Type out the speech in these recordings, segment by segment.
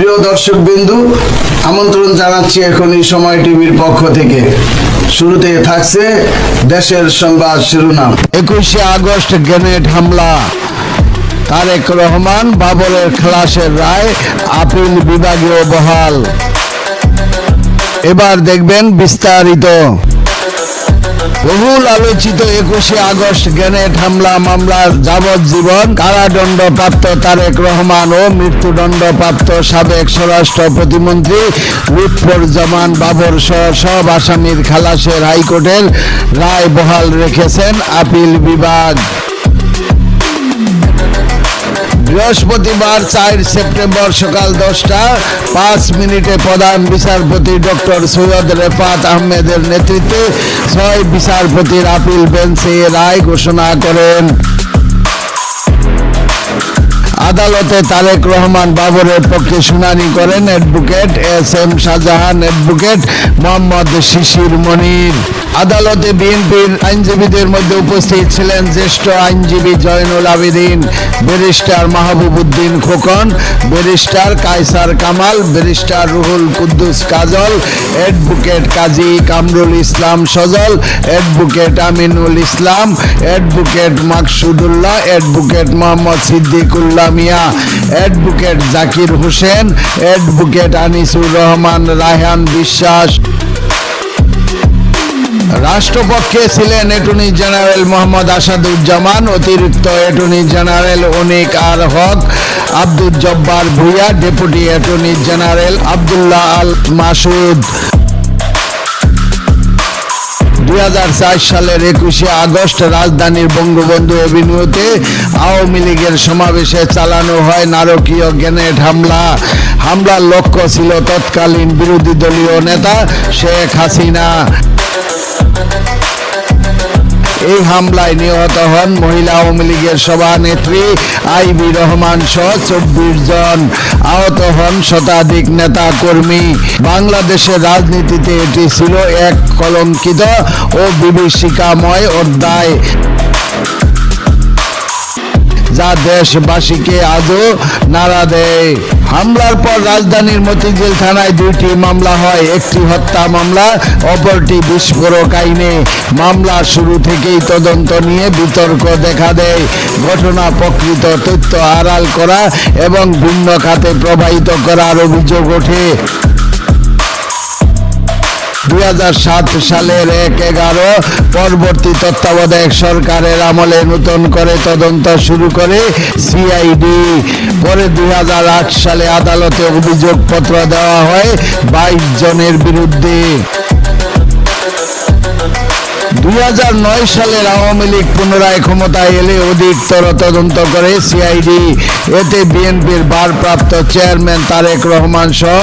প্রিয় দর্শক বিন্দু আমন্ত্রণ জানাচ্ছি এখন এই সময় টিভির পক্ষ থেকে। শুরুতে থাকছে দেশের সংবাদ শিরোনাম। একুশে আগস্ট গ্রেনেড হামলা। তারেক রহমান বাবরের খালাসের রায়, আপিল বিভাগীয় বহাল। এবার দেখবেন বিস্তারিত। বহুল আলোচিত একুশে আগস্ট গ্রেনেড হামলা মামলার যাবজ্জীবন কারাদণ্ড প্রাপ্ত তারেক রহমান ও মৃত্যুদণ্ড প্রাপ্ত সাবেক স্বরাষ্ট্র প্রতিমন্ত্রী লুৎফর বাবর সহ সব আসামির খালাসের হাইকোর্টের রায় বহাল রেখেছেন আপিল বিভাগ। বৃহস্পতিবার চার সেপ্টেম্বর সকাল দশটা, পাঁচ মিনিটে প্রধান বিচারপতি ডক্টর সৈয়দ রেফাত আহমেদের নেতৃত্বে ছয় বিচারপতির আপিল বেঞ্চে রায় ঘোষণা করেন। আদালতে তারেক রহমান বাবরের পক্ষে শুনানি করেন advocate S M Shahjahan, advocate Mohammad Shishir Monir. আদালতে বিএনপির আইনজীবীদের মধ্যে উপস্থিত ছিলেন জ্যেষ্ঠ আইনজীবী Joynul Abedin, barrister Mahbubuddin Khokon, barrister Kayser Kamal, barrister Ruhul Kuddus Kajol, advocate Kazi Kamrul Islam Sajal, advocate Aminul Islam, advocate Maksudullah, advocate Mohammad Siddiqullah Miah, advocate Zakir Hossain, advocate Anisur Rahman, Raihan Biswas. রাষ্ট্রপক্ষে ছিলেন attorney general Mohammad Asaduzzaman, অতিরিক্ত attorney general Anik R Haque, Abdul Jabbar Bhuiyan, deputy attorney general Abdullah Al Masud. দু হাজার চার সালের একুশে August রাজধানীর বঙ্গবন্ধু এভিনিউতে আওয়ামী লীগের সমাবেশে চালানো হয় নারকীয় গ্রেনেড হামলা। হামলার লক্ষ্য ছিল তৎকালীন বিরোধী দলীয় নেতা শেখ হাসিনা। এই হামলায় নিহত হন মহিলা আওয়ামী লীগের সভানেত্রী আইবি রহমান সহ চব্বিশ জন। আহত হন শতাধিক নেতা কর্মী বাংলাদেশের রাজনীতিতে এটি ছিল এক কলঙ্কিত ও বিভীষিকাময় অধ্যায়। যা দেশবাসীকে আজও নাড়া দেয়। হামলার পর রাজধানীর মতিঝিল থানায় দুইটি মামলা হয়। একটি হত্যা মামলা, অপরটি বিস্ফোরক আইনে। মামলা শুরু থেকেই তদন্ত নিয়ে বিতর্ক দেখা দেয়। ঘটনা প্রকৃত তথ্য আড়াল করা এবং ভিন্ন খাতে প্রবাহিত করার অভিযোগ ওঠে। দু হাজার সাত সালের এক এগারো পরবর্তী তত্ত্বাবধায়ক সরকারের আমলে নতুন করে তদন্ত শুরু করে সিআইডি। পরে দু হাজার আট সালে আদালতে অভিযোগপত্র দেওয়া হয় বাইশ জনের বিরুদ্ধে। দুই সালের আওয়ামী লীগ পুনরায় ক্ষমতায় এলে অধিকতর তদন্ত করে সিআইডি। এতে বিএনপির ভারপ্রাপ্ত চেয়ারম্যান তারেক রহমান সহ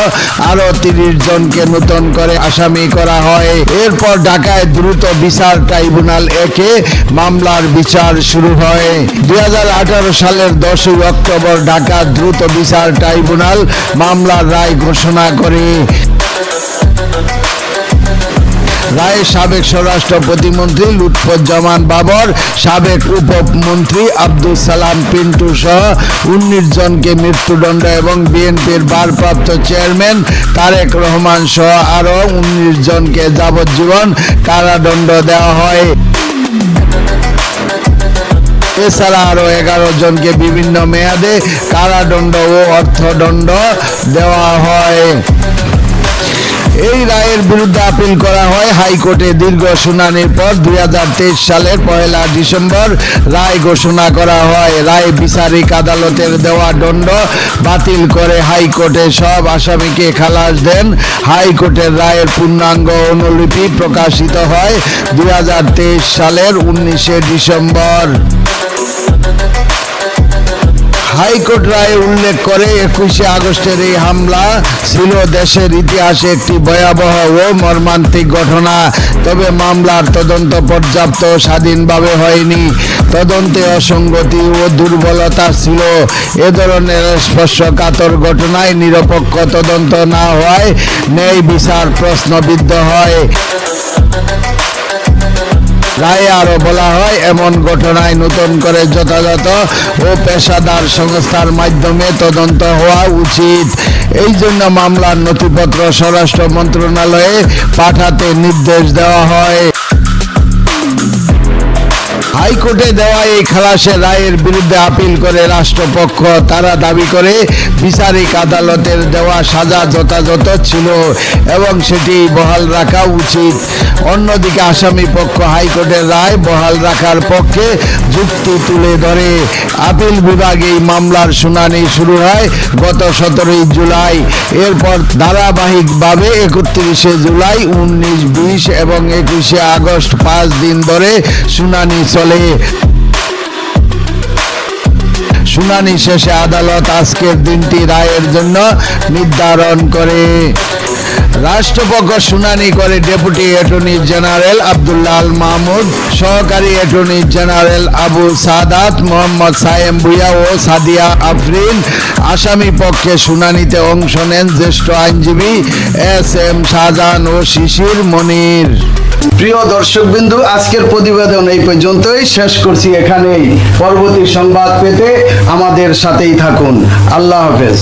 আরও তিরিশ জনকে নতুন করে আসামি করা হয়। এরপর ঢাকায় দ্রুত বিচার ট্রাইব্যুনাল একে মামলার বিচার শুরু হয়। দুই হাজার আঠারো সালের দশই অক্টোবর ঢাকা দ্রুত বিচার ট্রাইব্যুনাল মামলার রায় ঘোষণা করে। রায়ে সাবেক স্বরাষ্ট্র প্রতিমন্ত্রী লুৎফুজ্জামান বাবর, সাবেক উপমন্ত্রী আব্দুল সালাম পিন্টু সহ উনিশ জনকে মৃত্যুদণ্ড এবং বিএনপির ভারপ্রাপ্ত চেয়ারম্যান তারেক রহমান সহ আরও উনিশ জনকে যাবজ্জীবন কারাদণ্ড দেওয়া হয়। এছাড়া আরও এগারো জনকে বিভিন্ন মেয়াদে কারাদণ্ড ও অর্থদণ্ড দেওয়া হয়। এই রায়ের বিরুদ্ধে আপিল করা হয় হাইকোর্টে দীর্ঘ শুনানির পর দুই হাজার তেইশ সালের পয়লা ডিসেম্বর রায় ঘোষণা করা হয়। রায় বিচারিক আদালতের দেওয়া দণ্ড বাতিল করে হাইকোর্টে সব আসামিকে খালাস দেন। হাইকোর্টের রায়ের পূর্ণাঙ্গ অনুলিপি প্রকাশিত হয় দুই হাজার তেইশ সালের উনিশে ডিসেম্বর। হাইকোর্ট রায় উল্লেখ করে একুশে আগস্টের এই হামলা ছিল দেশের ইতিহাসে একটি ভয়াবহ ও মর্মান্তিক ঘটনা। তবে মামলার তদন্ত পর্যাপ্ত স্বাধীনভাবে হয়নি। তদন্তে অসঙ্গতি ও দুর্বলতা ছিল। এ ধরনের স্পর্শকাতর ঘটনায় নিরপেক্ষ তদন্ত না হওয়ায় ন্যায় বিচার প্রশ্নবিদ্ধ হয়। রায়ে আরও বলা হয়, এমন ঘটনায় নতুন করে যথাযথ ও পেশাদার সংস্থার মাধ্যমে তদন্ত হওয়া উচিত। এই জন্য মামলার নথিপত্র স্বরাষ্ট্র মন্ত্রণালয়ে পাঠাতে নির্দেশ দেওয়া হয়। হাইকোর্টে দেওয়া এই খালাসের রায়ের বিরুদ্ধে আপিল করে রাষ্ট্রপক্ষ। তারা দাবি করে, বিচারিক আদালতের দেওয়া সাজা যথাযথ ছিল এবং সেটি বহাল রাখা উচিত। অন্যদিকে আসামি পক্ষ হাইকোর্টের রায় বহাল রাখার পক্ষে যুক্তি তুলে ধরে। আপিল বিভাগ এই মামলার শুনানি শুরু হয় গত সতেরোই জুলাই। এরপর ধারাবাহিকভাবে একত্রিশে জুলাই, উনিশ, বিশ এবং একুশে আগস্ট পাঁচ দিন ধরে শুনানি চলে। শুনানি শেষে আদালত আজকের দিনটি রায়ের জন্য নির্ধারণ করে। রাষ্ট্রপক্ষ শুনানি করে deputy attorney general Abdullah Al Mahmud, সহকারী অ্যাটর্নি জেনারেল আবু সাদাত, মোহাম্মদ সায়েম ভুইয়া ও সাদিয়া আফরিন আসামি পক্ষে শুনানিতে অংশ নেন জ্যেষ্ঠ আইনজীবী এস এম শাহজাহান ও শিশির মনির। প্রিয় দর্শক বিন্দু আজকের প্রতিবেদন এই পর্যন্তই। শেষ করছি এখানেই। পরবর্তী সংবাদ পেতে আমাদের সাথেই থাকুন। আল্লাহ হাফেজ।